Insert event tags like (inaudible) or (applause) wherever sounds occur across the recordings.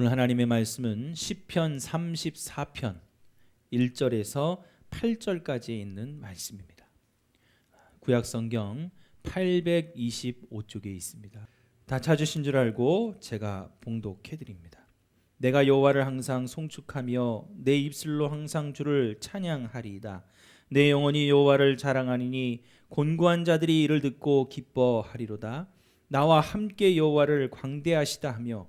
오늘 하나님의 말씀은 시편 34편 1절에서 8절까지 있는 말씀입니다. 구약 성경 825쪽에 있습니다. 다 찾으신 줄 알고 제가 봉독해 드립니다. 내가 여호와를 항상 송축하며 내 입술로 항상 주를 찬양하리이다. 내 영혼이 여호와를 자랑하니니 곤고한 자들이 이를 듣고 기뻐하리로다. 나와 함께 여호와를 광대하시다 하며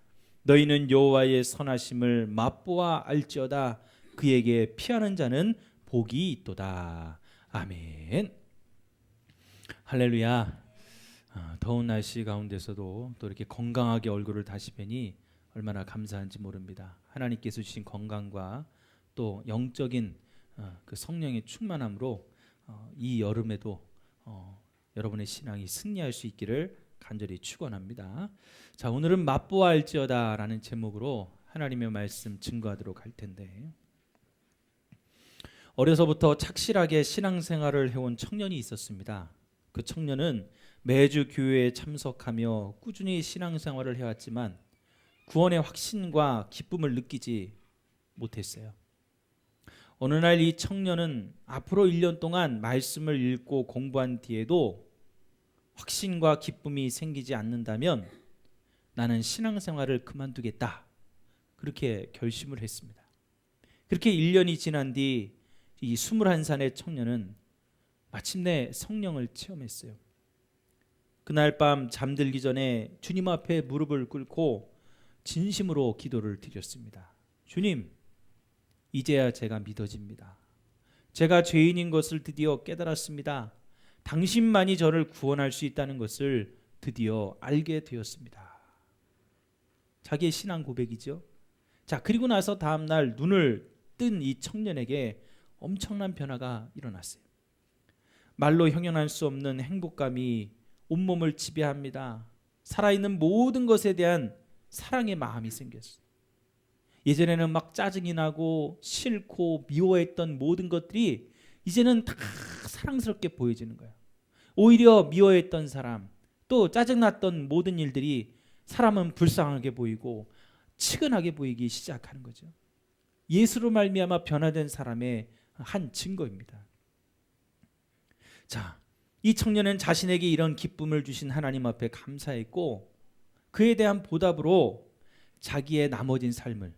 너희는 여호와의 선하심을 맛보아 알지어다. 그에게 피하는 자는 복이 있도다. 아멘. 할렐루야. 아, 더운 날씨 가운데서도 또 이렇게 건강하게 얼굴을 다시 뵈니 얼마나 감사한지 모릅니다. 하나님께서 주신 건강과 또 영적인 어, 그 성령의 충만함으로 어, 이 여름에도 어, 여러분의 신앙이 승리할 수 있기를 간절히 축원합니다. 자, 오늘은 맛보알지어다라는 제목으로 하나님의 말씀 증거하도록 할 텐데 어려서부터 착실하게 신앙생활을 해온 청년이 있었습니다. 그 청년은 매주 교회에 참석하며 꾸준히 신앙생활을 해왔지만 구원의 확신과 기쁨을 느끼지 못했어요. 어느 날 이 청년은 앞으로 1년 동안 말씀을 읽고 공부한 뒤에도 확신과 기쁨이 생기지 않는다면 나는 신앙생활을 그만두겠다. 그렇게 결심을 했습니다. 그렇게 1년이 지난 뒤 이 21살의 청년은 마침내 성령을 체험했어요. 그날 밤 잠들기 전에 주님 앞에 무릎을 꿇고 진심으로 기도를 드렸습니다. 주님, 이제야 제가 믿어집니다. 제가 죄인인 것을 드디어 깨달았습니다. 당신만이 저를 구원할 수 있다는 것을 드디어 알게 되었습니다. 자기의 신앙 고백이죠. 자, 그리고 나서 다음 날 눈을 뜬 이 청년에게 엄청난 변화가 일어났어요. 말로 형용할 수 없는 행복감이 온몸을 지배합니다. 살아있는 모든 것에 대한 사랑의 마음이 생겼어요. 예전에는 막 짜증이 나고 싫고 미워했던 모든 것들이 이제는 다 사랑스럽게 보여지는 거예요. 오히려 미워했던 사람, 또 짜증났던 모든 일들이 사람은 불쌍하게 보이고 치근하게 보이기 시작하는 거죠. 예수로 말미암아 변화된 사람의 한 증거입니다. 자, 이 청년은 자신에게 이런 기쁨을 주신 하나님 앞에 감사했고 그에 대한 보답으로 자기의 나머진 삶을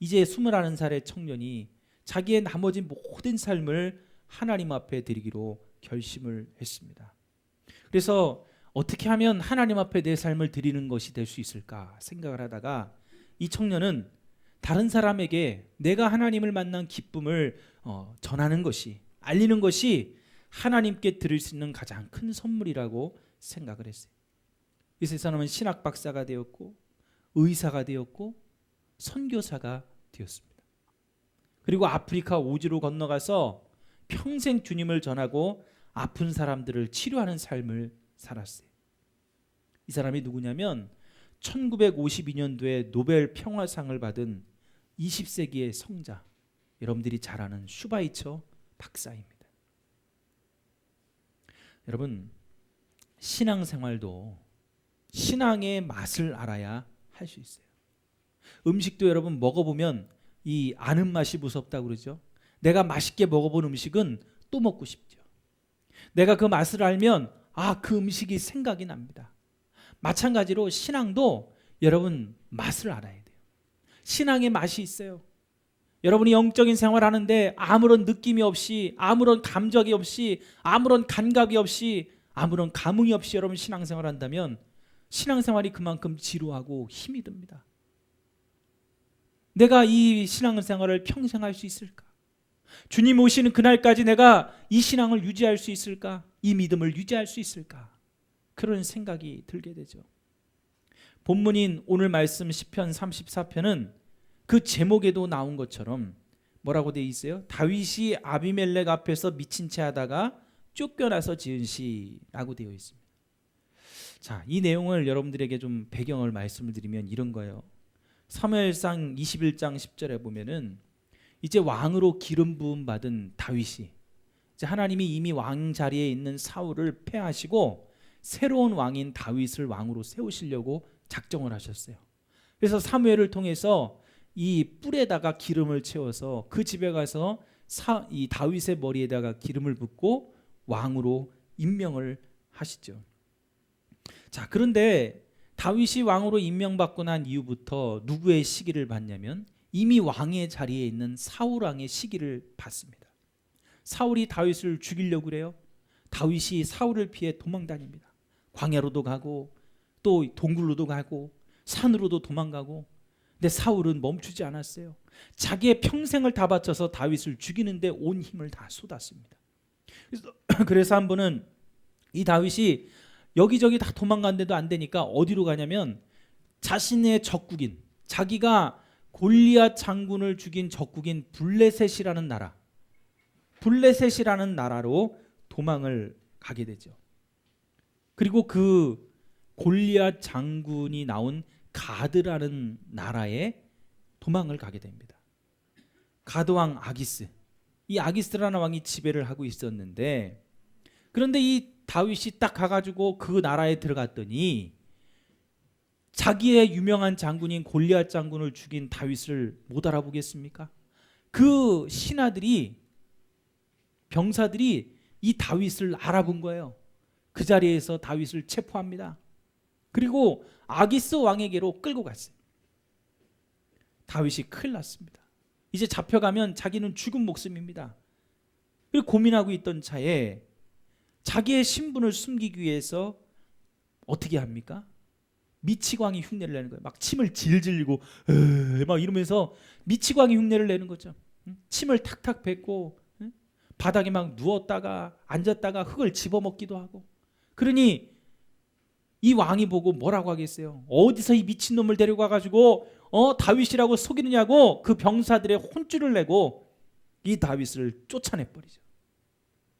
이제 21살의 청년이 자기의 나머진 모든 삶을 하나님 앞에 드리기로 결심을 했습니다. 그래서 어떻게 하면 하나님 앞에 내 삶을 드리는 것이 될 수 있을까 생각을 하다가 이 청년은 다른 사람에게 내가 하나님을 만난 기쁨을 어, 전하는 것이 알리는 것이 하나님께 드릴 수 있는 가장 큰 선물이라고 생각을 했어요. 이세 사람은 신학 박사가 되었고 의사가 되었고 선교사가 되었습니다. 그리고 아프리카 오지로 건너가서 평생 주님을 전하고 아픈 사람들을 치료하는 삶을 살았어요. 이 사람이 누구냐면 1952년도에 노벨 평화상을 받은 20세기의 성자, 여러분들이 잘 아는 슈바이처 박사입니다. 여러분, 신앙생활도 신앙의 맛을 알아야 할 수 있어요. 음식도 여러분 먹어보면 이 아는 맛이 무섭다 그러죠. 내가 맛있게 먹어본 음식은 또 먹고 싶죠. 내가 그 맛을 알면 아, 그 음식이 생각이 납니다. 마찬가지로 신앙도 여러분 맛을 알아야 돼요. 신앙의 맛이 있어요. 여러분이 영적인 생활 하는데 아무런 느낌이 없이, 아무런 감정이 없이, 아무런 감각이 없이, 아무런 감흥이 없이 여러분 신앙생활 한다면 신앙생활이 그만큼 지루하고 힘이 듭니다. 내가 이 신앙생활을 평생 할 수 있을까? 주님 오시는 그날까지 내가 이 신앙을 유지할 수 있을까? 이 믿음을 유지할 수 있을까? 그런 생각이 들게 되죠. 본문인 오늘 말씀 10편 34편은 그 제목에도 나온 것처럼 뭐라고 돼 있어요? 다윗이 아비멜렉 앞에서 미친 채 하다가 쫓겨나서 지은 시라고 되어 있습니다. 자, 이 내용을 여러분들에게 좀 배경을 말씀을 드리면 이런 거예요. 사무엘상 21장 10절에 보면은 이제 왕으로 기름 부음 받은 다윗이 이제 하나님이 이미 왕 자리에 있는 사울을 패하시고 새로운 왕인 다윗을 왕으로 세우시려고 작정을 하셨어요. 그래서 사무엘을 통해서 이 뿔에다가 기름을 채워서 그 집에 가서 사, 이 다윗의 머리에다가 기름을 붓고 왕으로 임명을 하시죠. 자, 그런데 다윗이 왕으로 임명받고 난 이후부터 누구의 시기를 받냐면 이미 왕의 자리에 있는 사울 왕의 시기를 받습니다. 사울이 다윗을 죽이려고 그래요. 다윗이 사울을 피해 도망 다닙니다. 광야로도 가고 또 동굴로도 가고 산으로도 도망가고 근데 사울은 멈추지 않았어요. 자기의 평생을 다 바쳐서 다윗을 죽이는데 온 힘을 다 쏟았습니다. 그래서, (clears throat) 그래서 한 번은 이 다윗이 여기저기 다 도망갔는데도 안 되니까 어디로 가냐면 자신의 적국인 자기가 골리앗 장군을 죽인 적국인 블레셋이라는 나라 블레셋이라는 나라로 도망을 가게 되죠. 그리고 그 골리앗 장군이 나온 가드라는 나라에 도망을 가게 됩니다. 가드 왕 아기스. 이 아기스라는 왕이 지배를 하고 있었는데 그런데 이 다윗이 딱 가가지고 그 나라에 들어갔더니 자기의 유명한 장군인 골리앗 장군을 죽인 다윗을 못 알아보겠습니까? 그 신하들이 병사들이 이 다윗을 알아본 거예요. 그 자리에서 다윗을 체포합니다. 그리고 아기스 왕에게로 끌고 갔어요. 다윗이 큰일 났습니다. 이제 잡혀가면 자기는 죽은 목숨입니다. 그리고 고민하고 있던 차에 자기의 신분을 숨기기 위해서 어떻게 합니까? 미치광이 흉내를 내는 거예요. 막 침을 질질 흘리고 에이, 막 이러면서 미치광이 흉내를 내는 거죠. 응? 침을 탁탁 뱉고 응? 바닥에 막 누웠다가 앉았다가 흙을 집어먹기도 하고. 그러니 이 왕이 보고 뭐라고 하겠어요? 어디서 이 미친 놈을 데리고 와가지고 어 다윗이라고 속이느냐고 그 병사들의 혼쭐을 내고 이 다윗을 쫓아내 버리죠.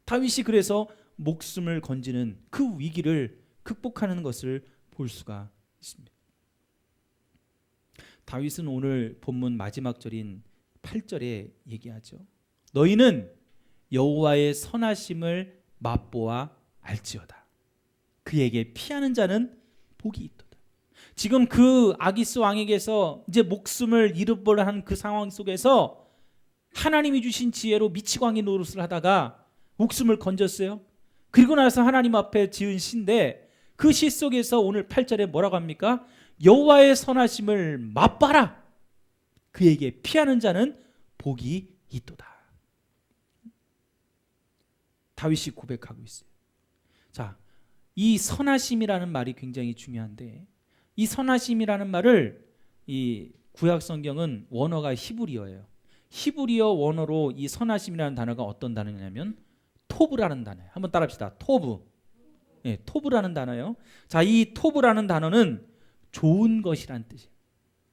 다윗이 그래서 목숨을 건지는 그 위기를 극복하는 것을 볼 수가 있습니다. 다윗은 오늘 본문 마지막 절인 8절에 얘기하죠. 너희는 여호와의 선하심을 맛보아 알지어다. 그에게 피하는 자는 복이 있도다. 지금 그 아기스 왕에게서 이제 목숨을 잃어버려 한그 상황 속에서 하나님이 주신 지혜로 미치광이 노릇을 하다가 목숨을 건졌어요. 그리고 나서 하나님 앞에 지은 시인데 그 시 속에서 오늘 8절에 뭐라고 합니까? 여호와의 선하심을 맛봐라. 그에게 피하는 자는 복이 있도다. 다윗이 고백하고 있어요. 자, 이 선하심이라는 말이 굉장히 중요한데 이 선하심이라는 말을 이 구약 성경은 원어가 히브리어예요. 히브리어 원어로 이 선하심이라는 단어가 어떤 단어냐면 토브라는 단어예요. 한번 따라합시다. 토브. 예, 토브라는 단어요. 자, 이 토브라는 단어는 좋은 것이란 뜻이에요.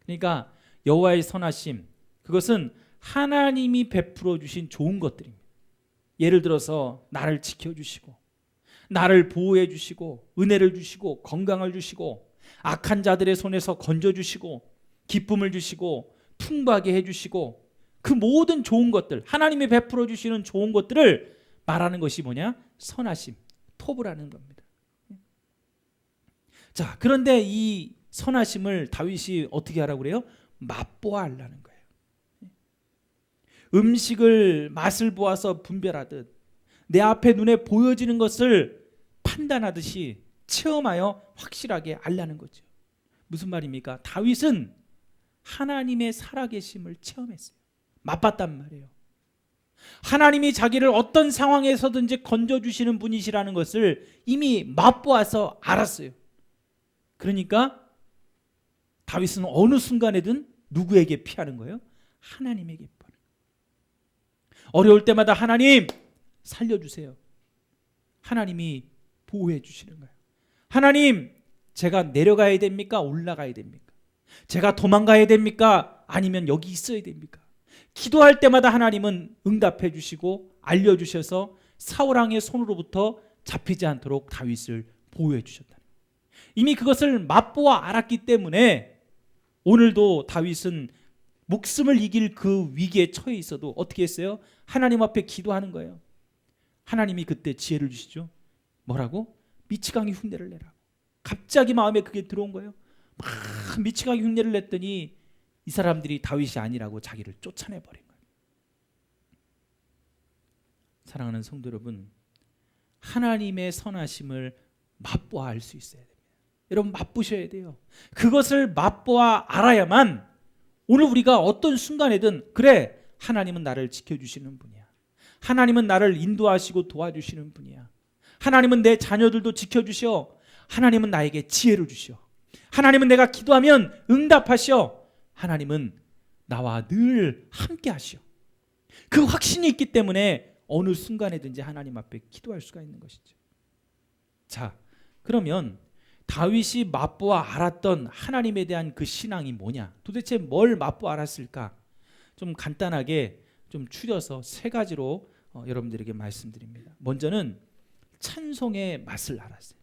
그러니까 여호와의 선하심 그것은 하나님이 베풀어 주신 좋은 것들입니다. 예를 들어서 나를 지켜 주시고 나를 보호해 주시고 은혜를 주시고 건강을 주시고 악한 자들의 손에서 건져 주시고 기쁨을 주시고 풍부하게 해 주시고 그 모든 좋은 것들 하나님이 베풀어 주시는 좋은 것들을 말하는 것이 뭐냐? 선하심, 토브라는 겁니다. 자, 그런데 이 선하심을 다윗이 어떻게 하라고 그래요? 맛보아 하라는 거예요. 음식을 맛을 보아서 분별하듯 내 앞에 눈에 보여지는 것을 판단하듯이 체험하여 확실하게 알라는 거죠. 무슨 말입니까? 다윗은 하나님의 살아계심을 체험했어요. 맛봤단 말이에요. 하나님이 자기를 어떤 상황에서든지 건져주시는 분이시라는 것을 이미 맛보아서 알았어요. 그러니까 다윗은 어느 순간에든 누구에게 피하는 거예요? 하나님에게 피하는 어려울 때마다 하나님 살려주세요. 하나님이 보호해 주시는 거예요. 하나님, 제가 내려가야 됩니까? 올라가야 됩니까? 제가 도망가야 됩니까? 아니면 여기 있어야 됩니까? 기도할 때마다 하나님은 응답해 주시고 알려 주셔서 사울 왕의 손으로부터 잡히지 않도록 다윗을 보호해 주셨다. 이미 그것을 맛보아 알았기 때문에 오늘도 다윗은 목숨을 이길 그 위기에 처해 있어도 어떻게 했어요? 하나님 앞에 기도하는 거예요. 하나님이 그때 지혜를 주시죠. 뭐라고? 미치광이 흉내를 내라. 갑자기 마음에 그게 들어온 거예요. 막 미치광이 흉내를 냈더니 이 사람들이 다윗이 아니라고 자기를 쫓아내 버린 거예요. 사랑하는 성도 여러분, 하나님의 선하심을 맛보아 알 수 있어야 됩니다. 여러분 맛보셔야 돼요. 그것을 맛보아 알아야만 오늘 우리가 어떤 순간에든 그래 하나님은 나를 지켜주시는 분이야. 하나님은 나를 인도하시고 도와주시는 분이야. 하나님은 내 자녀들도 지켜주셔. 하나님은 나에게 지혜를 주셔. 하나님은 내가 기도하면 응답하셔. 하나님은 나와 늘 함께 하시오. 그 확신이 있기 때문에 어느 순간에든지 하나님 앞에 기도할 수가 있는 것이죠. 자, 그러면 다윗이 맛보아 알았던 하나님에 대한 그 신앙이 뭐냐? 도대체 뭘 맛보아 알았을까? 좀 간단하게 좀 추려서 세 가지로 어, 여러분들에게 말씀드립니다. 먼저는 찬송의 맛을 알았어요.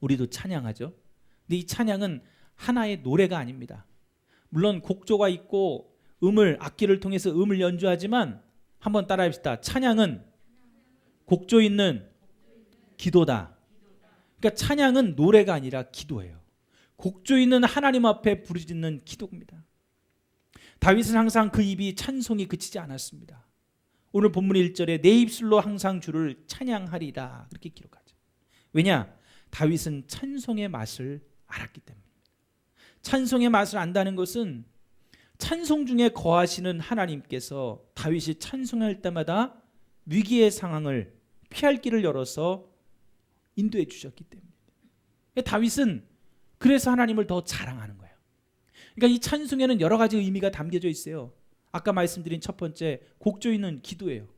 우리도 찬양하죠. 근데 이 찬양은 하나의 노래가 아닙니다. 물론 곡조가 있고 음을 악기를 통해서 음을 연주하지만 한번 따라합시다. 찬양은 곡조 있는 기도다. 그러니까 찬양은 노래가 아니라 기도예요. 곡조 있는 하나님 앞에 부르짖는 기도입니다. 다윗은 항상 그 입이 찬송이 그치지 않았습니다. 오늘 본문 1절에 내 입술로 항상 주를 찬양하리라 그렇게 기록하죠. 왜냐? 다윗은 찬송의 맛을 알았기 때문입니다. 찬송의 맛을 안다는 것은 찬송 중에 거하시는 하나님께서 다윗이 찬송할 때마다 위기의 상황을 피할 길을 열어서 인도해 주셨기 때문입니다. 다윗은 그래서 하나님을 더 자랑하는 거예요. 그러니까 이 찬송에는 여러 가지 의미가 담겨져 있어요. 아까 말씀드린 첫 번째 곡조 있는 기도예요.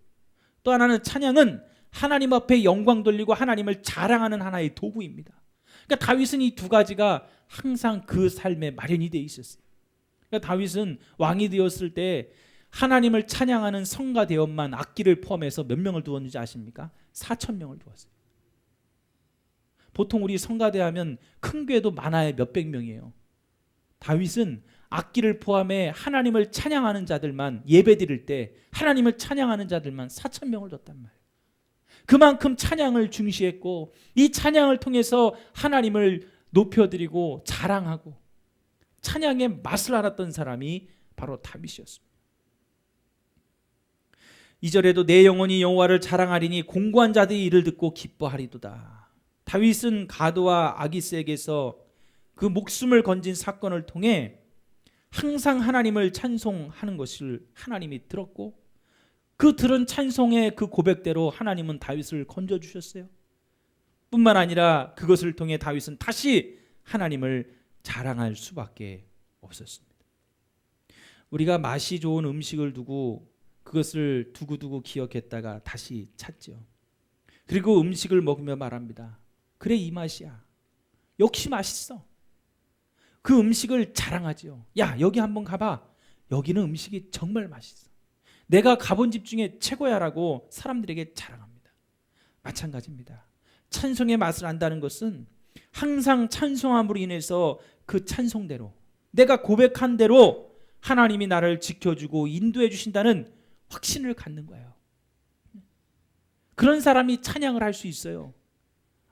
또 하나는 찬양은 하나님 앞에 영광 돌리고 하나님을 자랑하는 하나의 도구입니다. 그러니까 다윗은 이 두 가지가 항상 그 삶에 마련이 돼 있었어요. 그러니까 다윗은 왕이 되었을 때 하나님을 찬양하는 성가 대원만 악기를 포함해서 몇 명을 두었는지 아십니까? 4천 명을 두었어요. 보통 우리 성가대 하면 큰 교회도 많아야 몇백 명이에요. 다윗은 악기를 포함해 하나님을 찬양하는 자들만 예배 드릴 때 하나님을 찬양하는 자들만 4천 명을 뒀단 말이에요. 그만큼 찬양을 중시했고 이 찬양을 통해서 하나님을 높여드리고 자랑하고 찬양의 맛을 알았던 사람이 바로 다윗이었습니다. 이절에도 내 영혼이 여호와를 자랑하리니 공고한 자들이 이를 듣고 기뻐하리도다. 다윗은 가드와 아기스에게서 그 목숨을 건진 사건을 통해 항상 하나님을 찬송하는 것을 하나님이 들었고 그 들은 찬송의 그 고백대로 하나님은 다윗을 건져 주셨어요. 뿐만 아니라 그것을 통해 다윗은 다시 하나님을 자랑할 수밖에 없었습니다. 우리가 맛이 좋은 음식을 두고 그것을 두고두고 기억했다가 다시 찾죠. 그리고 음식을 먹으며 말합니다. 그래 이 맛이야. 역시 맛있어. 그 음식을 자랑하죠. 야 여기 한번 가봐. 여기는 음식이 정말 맛있어. 내가 가본 집 중에 최고야라고 사람들에게 자랑합니다. 마찬가지입니다. 찬송의 맛을 안다는 것은 항상 찬송함으로 인해서 그 찬송대로 내가 고백한 대로 하나님이 나를 지켜주고 인도해 주신다는 확신을 갖는 거예요. 그런 사람이 찬양을 할 수 있어요.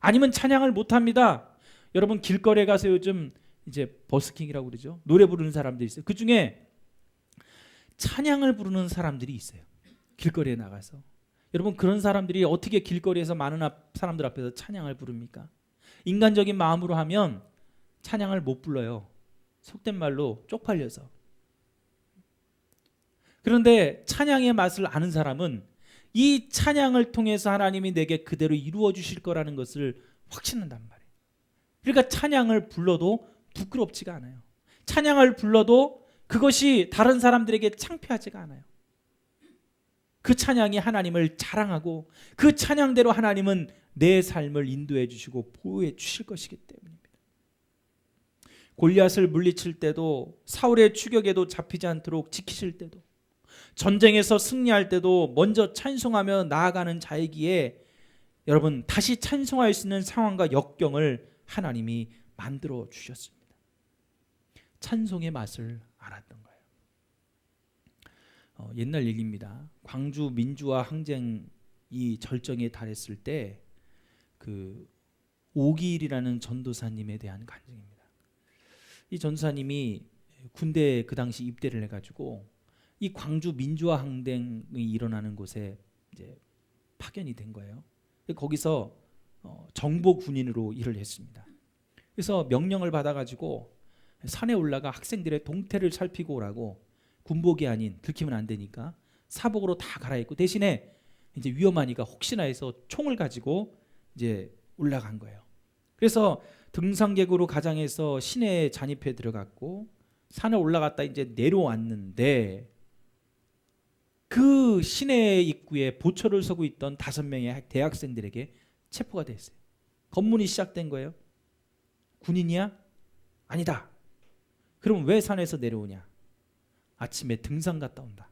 아니면 찬양을 못 합니다. 여러분 길거리에 가서 요즘 이제 버스킹이라고 그러죠. 노래 부르는 사람들이 있어요. 그 중에 찬양을 부르는 사람들이 있어요. 길거리에 나가서. 여러분 그런 사람들이 어떻게 길거리에서 많은 사람들 앞에서 찬양을 부릅니까? 인간적인 마음으로 하면 찬양을 못 불러요. 속된 말로 쪽팔려서. 그런데 찬양의 맛을 아는 사람은 이 찬양을 통해서 하나님이 내게 그대로 이루어 주실 거라는 것을 확신한단 말이에요. 그러니까 찬양을 불러도 부끄럽지가 않아요. 찬양을 불러도 그것이 다른 사람들에게 창피하지가 않아요. 그 찬양이 하나님을 자랑하고 그 찬양대로 하나님은 내 삶을 인도해 주시고 보호해 주실 것이기 때문입니다. 골리앗을 물리칠 때도 사울의 추격에도 잡히지 않도록 지키실 때도 전쟁에서 승리할 때도 먼저 찬송하며 나아가는 자이기에 여러분 다시 찬송할 수 있는 상황과 역경을 하나님이 만들어 주셨습니다. 찬송의 맛을 알았던. 어, 옛날 얘기입니다. 광주 민주화 항쟁이 절정에 달했을 때 그 오기일이라는 전도사님에 대한 간증입니다. 이 전도사님이 군대 그 당시 입대를 해가지고 이 광주 민주화 항쟁이 일어나는 곳에 이제 파견이 된 거예요. 거기서 어, 정보 군인으로 일을 했습니다. 그래서 명령을 받아가지고 산에 올라가 학생들의 동태를 살피고 오라고 군복이 아닌 들키면 안 되니까 사복으로 다 갈아입고 대신에 이제 위험하니까 혹시나 해서 총을 가지고 이제 올라간 거예요. 그래서 등산객으로 가장해서 시내에 잔입해 들어갔고 산에 올라갔다 이제 내려왔는데 그 시내 입구에 보초를 서고 있던 다섯 명의 대학생들에게 체포가 됐어요. 검문이 시작된 거예요. 군인이야? 아니다. 그럼 왜 산에서 내려오냐? 아침에 등산 갔다 온다.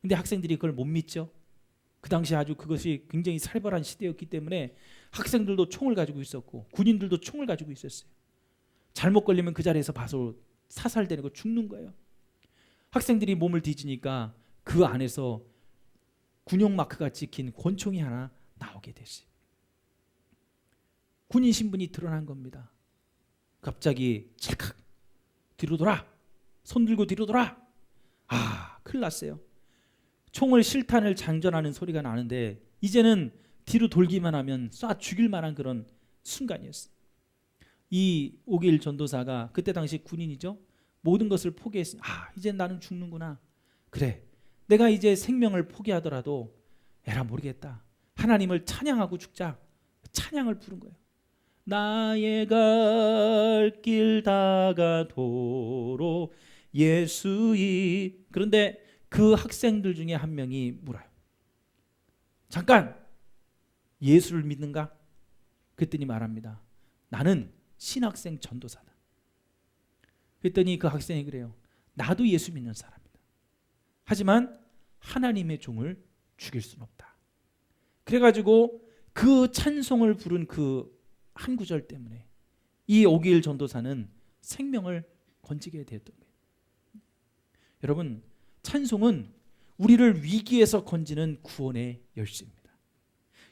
근데 학생들이 그걸 못 믿죠. 그 당시 아주 그것이 굉장히 살벌한 시대였기 때문에 학생들도 총을 가지고 있었고 군인들도 총을 가지고 있었어요. 잘못 걸리면 그 자리에서 바로 사살되는 거 죽는 거예요. 학생들이 몸을 뒤지니까 그 안에서 군용 마크가 찍힌 권총이 하나 나오게 됐어요. 군인 신분이 드러난 겁니다. 갑자기 찰칵 뒤로 돌아 손 들고 뒤로 돌아 아 큰일 났어요. 총을 실탄을 장전하는 소리가 나는데 이제는 뒤로 돌기만 하면 쏴 죽일 만한 그런 순간이었어요. 이 오길 전도사가 그때 당시 군인이죠. 모든 것을 포기했으니 아 이제 나는 죽는구나. 그래 내가 이제 생명을 포기하더라도 에라 모르겠다. 하나님을 찬양하고 죽자. 찬양을 부른 거예요. 나의 갈 길 다가도록 예수이 그런데 그 학생들 중에 한 명이 물어요. 잠깐 예수를 믿는가? 그랬더니 말합니다. 나는 신학생 전도사다. 그랬더니 그 학생이 그래요. 나도 예수 믿는 사람이다. 하지만 하나님의 종을 죽일 수는 없다. 그래가지고 그 찬송을 부른 그 한 구절 때문에 이 오기일 전도사는 생명을 건지게 되었던 거예요. 여러분 찬송은 우리를 위기에서 건지는 구원의 열쇠입니다.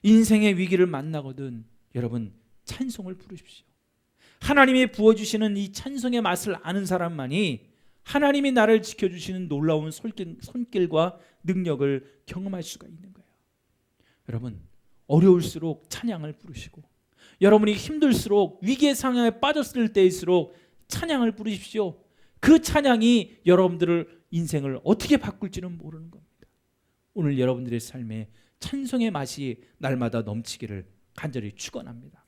인생의 위기를 만나거든 여러분 찬송을 부르십시오. 하나님이 부어주시는 이 찬송의 맛을 아는 사람만이 하나님이 나를 지켜주시는 놀라운 손길 과 능력을 경험할 수가 있는 거예요. 여러분 어려울수록 찬양을 부르시고 여러분이 힘들수록 위기의 상황에 빠졌을 때일수록 찬양을 부르십시오. 그 찬양이 여러분들을 인생을 어떻게 바꿀지는 모르는 겁니다. 오늘 여러분들의 삶에 찬송의 맛이 날마다 넘치기를 간절히 축원합니다.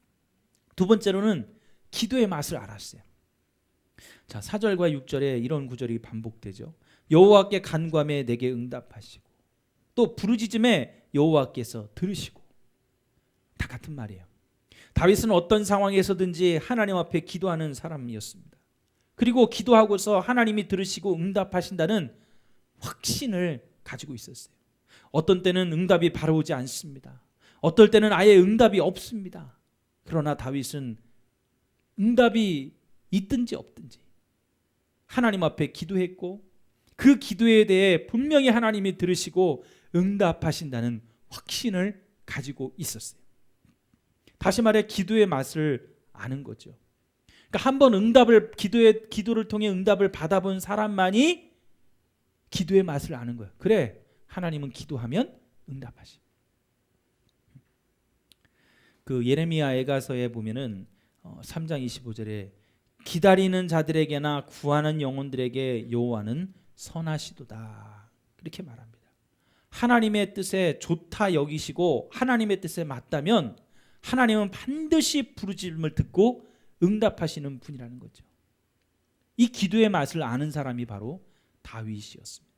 두 번째로는 기도의 맛을 알았어요. 자, 4절과 6절에 이런 구절이 반복되죠. 여호와께 간구함에 내게 응답하시고 또 부르짖음에 여호와께서 들으시고 다 같은 말이에요. 다윗은 어떤 상황에서든지 하나님 앞에 기도하는 사람이었습니다. 그리고 기도하고서 하나님이 들으시고 응답하신다는 확신을 가지고 있었어요. 어떤 때는 응답이 바로 오지 않습니다. 어떨 때는 아예 응답이 없습니다. 그러나 다윗은 응답이 있든지 없든지 하나님 앞에 기도했고 그 기도에 대해 분명히 하나님이 들으시고 응답하신다는 확신을 가지고 있었어요. 다시 말해 기도의 맛을 아는 거죠. 그러니까 한 번 응답을 기도의 기도를 통해 응답을 받아본 사람만이 기도의 맛을 아는 거예요. 그래 하나님은 기도하면 응답하시. 그 예레미야 애가서에 보면은 3장 어, 25절에 기다리는 자들에게나 구하는 영혼들에게 여호와는 선하시도다. 그렇게 말합니다. 하나님의 뜻에 좋다 여기시고 하나님의 뜻에 맞다면 하나님은 반드시 부르짖음을 듣고 응답하시는 분이라는 거죠. 이 기도의 맛을 아는 사람이 바로 다윗이었습니다.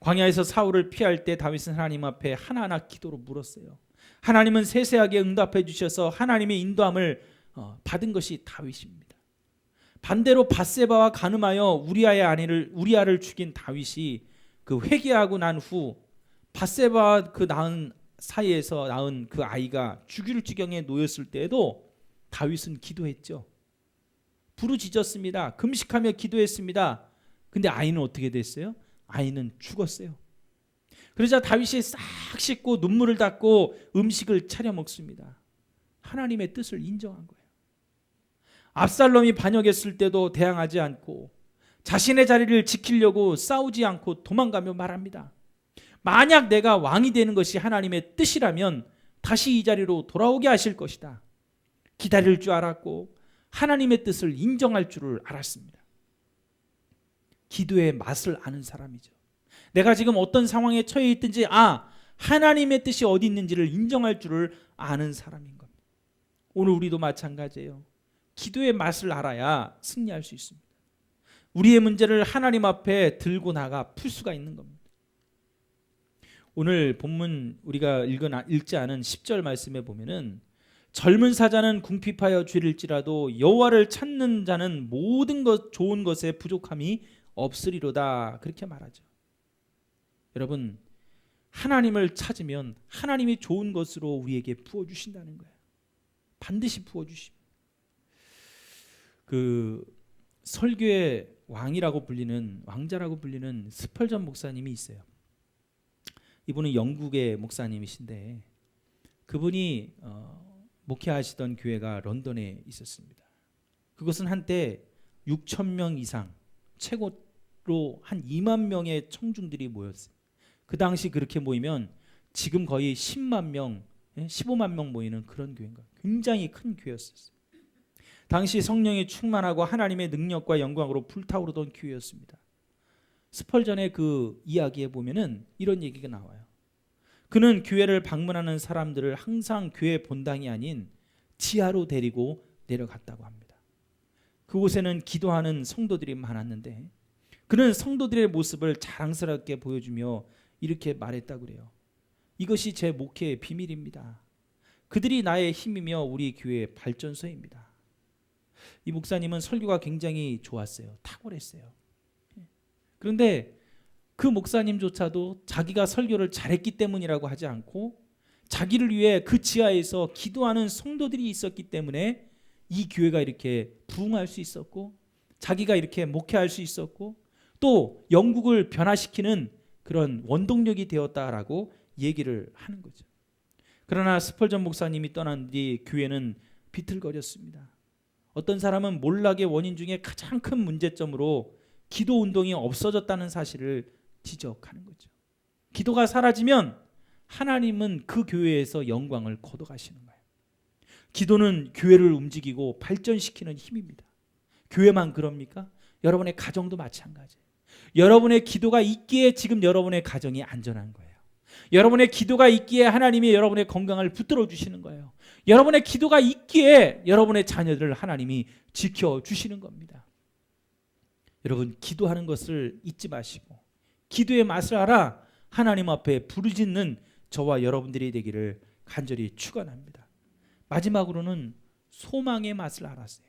광야에서 사울을 피할 때 다윗은 하나님 앞에 하나하나 기도로 물었어요. 하나님은 세세하게 응답해 주셔서 하나님의 인도함을 어, 받은 것이 다윗입니다. 반대로 바세바와 가늠하여 우리아의 아내를 우리아를 죽인 다윗이 그 회개하고 난 후 바세바와 그 낳은 사이에서 낳은 그 아이가 죽일 지경에 놓였을 때에도 다윗은 기도했죠. 부르짖었습니다. 금식하며 기도했습니다. 근데 아이는 어떻게 됐어요? 아이는 죽었어요. 그러자 다윗이 싹 씻고 눈물을 닦고 음식을 차려 먹습니다. 하나님의 뜻을 인정한 거예요. 압살롬이 반역했을 때도 대항하지 않고 자신의 자리를 지키려고 싸우지 않고 도망가며 말합니다. 만약 내가 왕이 되는 것이 하나님의 뜻이라면 다시 이 자리로 돌아오게 하실 것이다. 기다릴 줄 알았고 하나님의 뜻을 인정할 줄을 알았습니다. 기도의 맛을 아는 사람이죠. 내가 지금 어떤 상황에 처해 있든지 아 하나님의 뜻이 어디 있는지를 인정할 줄을 아는 사람인 겁니다. 오늘 우리도 마찬가지예요. 기도의 맛을 알아야 승리할 수 있습니다. 우리의 문제를 하나님 앞에 들고 나가 풀 수가 있는 겁니다. 오늘 본문 우리가 읽은 읽지 않은 10절 말씀에 보면은 젊은 사자는 궁핍하여 죄를지라도 여호와를 찾는 자는 모든 것 좋은 것에 부족함이 없으리로다 그렇게 말하죠. 여러분 하나님을 찾으면 하나님이 좋은 것으로 우리에게 부어 주신다는 거예요. 반드시 부어 주십니다. 그 설교의 왕이라고 불리는 왕자라고 불리는 스펄전 목사님이 있어요. 이분은 영국의 목사님이신데 그분이 어, 목회하시던 교회가 런던에 있었습니다. 그것은 한때 6천 명 이상 최고로 한 2만 명의 청중들이 모였어요. 그 당시 그렇게 모이면 지금 거의 10만 명, 15만 명 모이는 그런 교회인가. 굉장히 큰 교회였어요. 당시 성령이 충만하고 하나님의 능력과 영광으로 불타오르던 교회였습니다. 스펄전의 그 이야기에 보면은 이런 얘기가 나와요. 그는 교회를 방문하는 사람들을 항상 교회 본당이 아닌 지하로 데리고 내려갔다고 합니다. 그곳에는 기도하는 성도들이 많았는데 그는 성도들의 모습을 자랑스럽게 보여주며 이렇게 말했다고 그래요. 이것이 제 목회의 비밀입니다. 그들이 나의 힘이며 우리 교회의 발전소입니다. 이 목사님은 설교가 굉장히 좋았어요. 탁월했어요. 그런데 그 목사님조차도 자기가 설교를 잘했기 때문이라고 하지 않고 자기를 위해 그 지하에서 기도하는 성도들이 있었기 때문에 이 교회가 이렇게 부흥할 수 있었고 자기가 이렇게 목회할 수 있었고 또 영국을 변화시키는 그런 원동력이 되었다라고 얘기를 하는 거죠. 그러나 스펄전 목사님이 떠난 뒤 교회는 비틀거렸습니다. 어떤 사람은 몰락의 원인 중에 가장 큰 문제점으로 기도 운동이 없어졌다는 사실을 지적하는 거죠. 기도가 사라지면 하나님은 그 교회에서 영광을 거둬가시는 거예요. 기도는 교회를 움직이고 발전시키는 힘입니다. 교회만 그럽니까? 여러분의 가정도 마찬가지예요. 여러분의 기도가 있기에 지금 여러분의 가정이 안전한 거예요. 여러분의 기도가 있기에 하나님이 여러분의 건강을 붙들어 주시는 거예요. 여러분의 기도가 있기에 여러분의 자녀들을 하나님이 지켜 주시는 겁니다. 여러분 기도하는 것을 잊지 마시고 기도의 맛을 알아 하나님 앞에 부르짖는 저와 여러분들이 되기를 간절히 축원합니다. 마지막으로는 소망의 맛을 알았어요.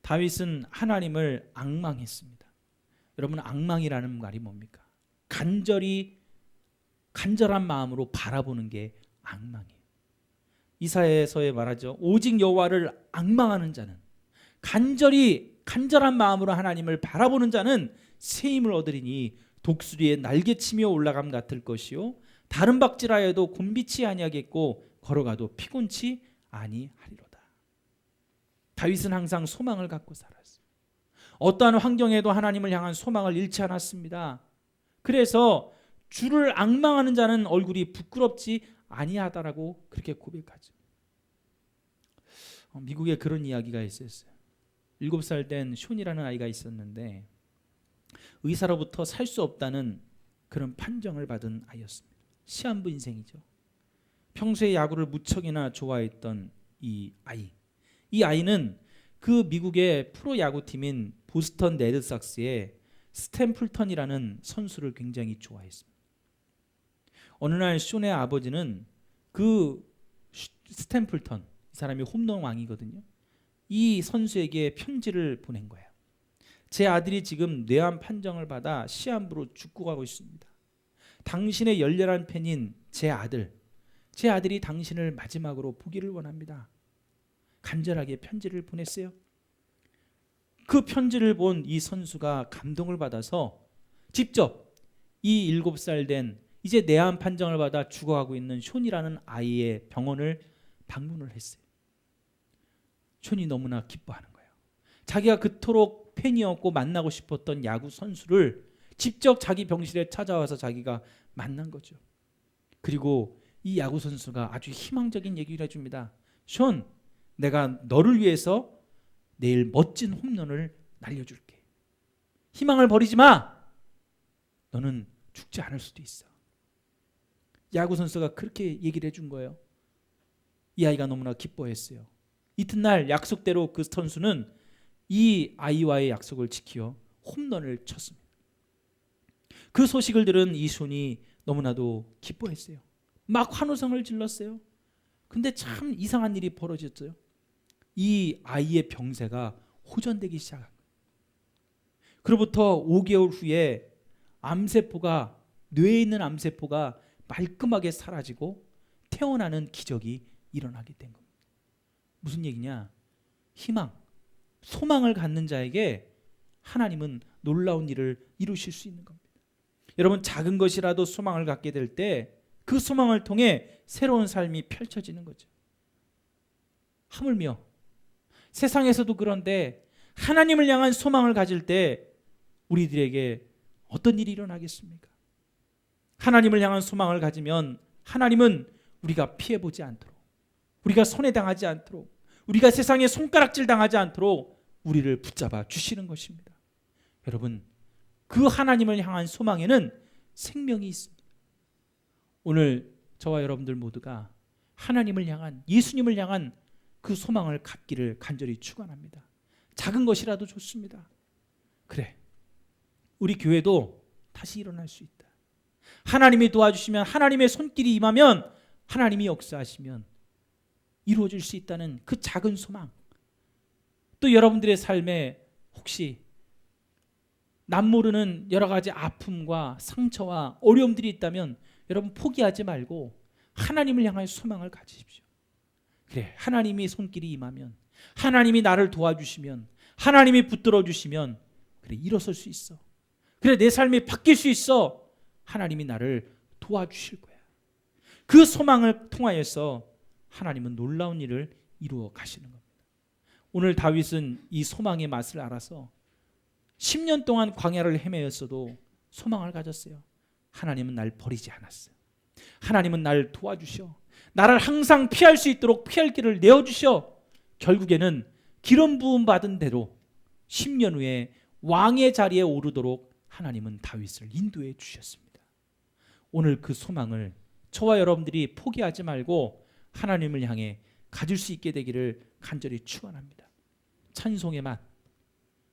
다윗은 하나님을 악망했습니다. 여러분 악망이라는 말이 뭡니까? 간절히 간절한 마음으로 바라보는 게 악망이에요. 이사야서에 말하죠. 오직 여호와를 악망하는 자는 간절히 간절한 마음으로 하나님을 바라보는 자는 새 힘을 얻으리니 독수리의 날개치며 올라감 같을 것이요 다른 박질하여도 곤비치 아니하겠고 걸어가도 피곤치 아니하리로다. 다윗은 항상 소망을 갖고 살았어요. 어떠한 환경에도 하나님을 향한 소망을 잃지 않았습니다. 그래서 주를 악망하는 자는 얼굴이 부끄럽지 아니하다라고 그렇게 고백하죠. 어, 미국에 그런 이야기가 있었어요. 일곱 살된 쇼이라는 아이가 있었는데 의사로부터 살 수 없다는 그런 판정을 받은 아이였습니다. 시한부 인생이죠. 평소에 야구를 무척이나 좋아했던 이 아이. 이 아이는 그 미국의 프로 야구팀인 보스턴 레드삭스의 스탠플턴이라는 선수를 굉장히 좋아했습니다. 어느 날 쇼의 아버지는 그 스탠플턴 이 사람이 홈런 왕이거든요. 이 선수에게 편지를 보낸 거예요. 제 아들이 지금 뇌암 판정을 받아 시한부로 죽고 가고 있습니다. 당신의 열렬한 팬인 제 아들, 제 아들이 당신을 마지막으로 보기를 원합니다. 간절하게 편지를 보냈어요. 그 편지를 본 이 선수가 감동을 받아서 직접 이 일곱 살된 이제 내암 판정을 받아 죽어가고 있는 숀이라는 아이의 병원을 방문을 했어요. 숀이 너무나 기뻐하는 거예요. 자기가 그토록 팬이었고 만나고 싶었던 야구 선수를 직접 자기 병실에 찾아와서 자기가 만난 거죠. 그리고 이 야구 선수가 아주 희망적인 얘기를 해줍니다. 숀, 내가 너를 위해서 내일 멋진 홈런을 날려줄게. 희망을 버리지 마. 너는 죽지 않을 수도 있어. 야구 선수가 그렇게 얘기를 해준 거예요. 이 아이가 너무나 기뻐했어요. 이튿날 약속대로 그 선수는 이 아이와의 약속을 지키어 홈런을 쳤습니다. 그 소식을 들은 이순이 너무나도 기뻐했어요. 막 환호성을 질렀어요. 근데 참 이상한 일이 벌어졌어요. 이 아이의 병세가 호전되기 시작한 거예요. 그로부터 5개월 후에 암세포가 뇌에 있는 암세포가 말끔하게 사라지고 태어나는 기적이 일어나게 된 겁니다. 무슨 얘기냐? 희망, 소망을 갖는 자에게 하나님은 놀라운 일을 이루실 수 있는 겁니다. 여러분 작은 것이라도 소망을 갖게 될 때 그 소망을 통해 새로운 삶이 펼쳐지는 거죠. 하물며 세상에서도 그런데 하나님을 향한 소망을 가질 때 우리들에게 어떤 일이 일어나겠습니까? 하나님을 향한 소망을 가지면 하나님은 우리가 피해 보지 않도록 우리가 손해 당하지 않도록 우리가 세상에 손가락질 당하지 않도록 우리를 붙잡아 주시는 것입니다. 여러분 그 하나님을 향한 소망에는 생명이 있습니다. 오늘 저와 여러분들 모두가 하나님을 향한 예수님을 향한 그 소망을 갖기를 간절히 축원합니다. 작은 것이라도 좋습니다. 그래. 우리 교회도 다시 일어날 수 있다. 하나님이 도와주시면 하나님의 손길이 임하면 하나님이 역사하시면 이루어질 수 있다는 그 작은 소망. 또 여러분들의 삶에 혹시 남모르는 여러 가지 아픔과 상처와 어려움들이 있다면 여러분 포기하지 말고 하나님을 향한 소망을 가지십시오. 그래, 하나님이 손길이 임하면 하나님이 나를 도와주시면 하나님이 붙들어 주시면 그래 일어설 수 있어. 그래 내 삶이 바뀔 수 있어. 하나님이 나를 도와주실 거야. 그 소망을 통하여서 하나님은 놀라운 일을 이루어 가시는 겁니다. 오늘 다윗은 이 소망의 맛을 알아서 10년 동안 광야를 헤매었어도 소망을 가졌어요. 하나님은 날 버리지 않았어요. 하나님은 날 도와주셔. 나를 항상 피할 수 있도록 피할 길을 내어 주셔. 결국에는 기름 부음 받은 대로 10년 후에 왕의 자리에 오르도록 하나님은 다윗을 인도해 주셨습니다. 오늘 그 소망을 저와 여러분들이 포기하지 말고 하나님을 향해 가질 수 있게 되기를 간절히 축원합니다. 찬송의 맛,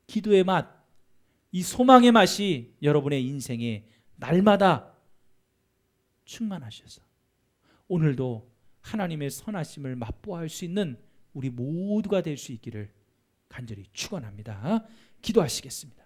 기도의 맛, 이 소망의 맛이 여러분의 인생에 날마다 충만하셔서 오늘도 하나님의 선하심을 맛보아할 수 있는 우리 모두가 될 수 있기를 간절히 축원합니다. 기도하시겠습니다.